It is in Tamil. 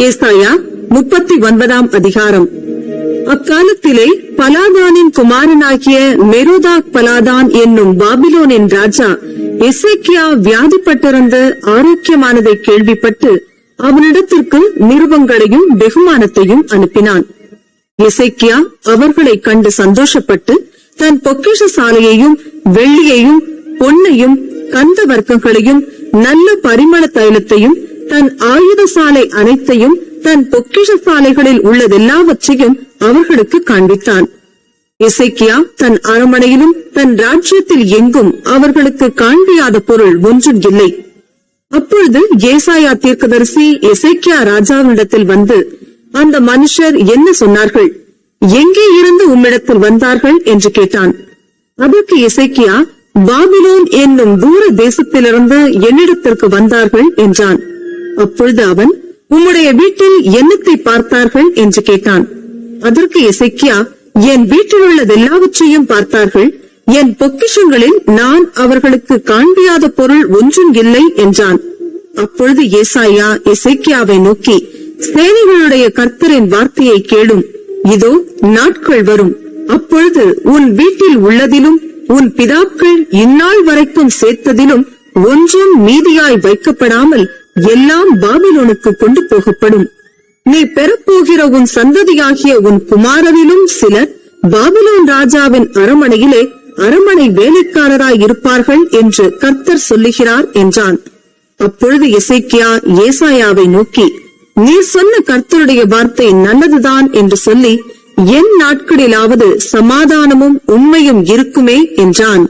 ஏசாயா முப்பத்தி ஒன்பதாம் அதிகாரம். அக்காலத்திலே பலாதானின் குமாரனாகிய மெருதாக் பலாதான் என்னும் பாபிலோனின் ராஜா எசேக்கியா வியாதிப்பட்டிருந்து ஆரோக்கியமானதை கேள்விப்பட்டு அவனிடத்திற்கு நிருபங்களையும் வெகுமானத்தையும் அனுப்பினான். எசேக்கியா அவர்களை கண்டு சந்தோஷப்பட்டு தன் பொக்கிஷ சாலையையும் வெள்ளியையும் பொன்னையும் கந்த வர்க்கங்களையும் நல்ல பரிமள தைலத்தையும் தன் ஆயுத சாலை அனைத்தையும் தன் பொக்கிஷ சாலைகளில் உள்ளதெல்லாவற்றையும் அவர்களுக்கு காண்பித்தான். இசைக்கியா தன் அரமனையிலும் தன் ராஜ்யத்தில் எங்கும் அவர்களுக்கு காண்பியாத பொருள் ஒன்றும் இல்லை. அப்பொழுது ஏசாயா தீர்க்கதரிசி இசைக்கியா ராஜாவினிடத்தில் வந்து அந்த மனுஷர் என்ன சொன்னார்கள்? எங்கே இருந்து உம்மிடத்தில் வந்தார்கள்? என்று கேட்டான். அதற்கு இசைக்கியா பாபிலோன் என்னும் தூர தேசத்திலிருந்து என்னிடத்திற்கு வந்தார்கள் என்றான். அப்பொழுது அவன் உம்முடைய வீட்டில் என்னத்தை பார்த்தார்கள்? என்று கேட்டான். அதற்கு இசைக்கியா என் வீட்டில் உள்ளது எல்லாவற்றையும் பார்த்தார்கள். என் பொக்கிஷங்களில் நான் அவர்களுக்கு காண்பியாத பொருள் ஒன்றும் இல்லை என்றான். அப்பொழுது ஏசாயா இசைக்கியாவை நோக்கி சேனைகளுடைய கர்த்தரின் வார்த்தையை கேளும். இதோ நாட்கள் வரும். அப்பொழுது உன் வீட்டில் உள்ளதிலும் உன் பிதாக்கள் இந்நாள் வரைக்கும் சேர்த்ததிலும் ஒன்றும் மீதியாய் வைக்கப்படாமல் எல்லாம் பாபிலோனுக்கு கொண்டு போகப்படும். நீ பெறப்போகிற உன் சந்ததியாகிய உன் குமாரரிலும் சிலர் பாபிலோன் ராஜாவின் அரமனையிலே அரமனை வேலைக்காரராய் இருப்பார்கள் என்று கர்த்தர் சொல்லுகிறார் என்றான். அப்பொழுது இசைக்கியா ஏசாயாவை நோக்கி நீ சொன்ன கர்த்தருடைய வார்த்தை நல்லதுதான் என்று சொல்லி என் நாட்களிலாவது சமாதானமும் உண்மையும் இருக்குமே என்றான்.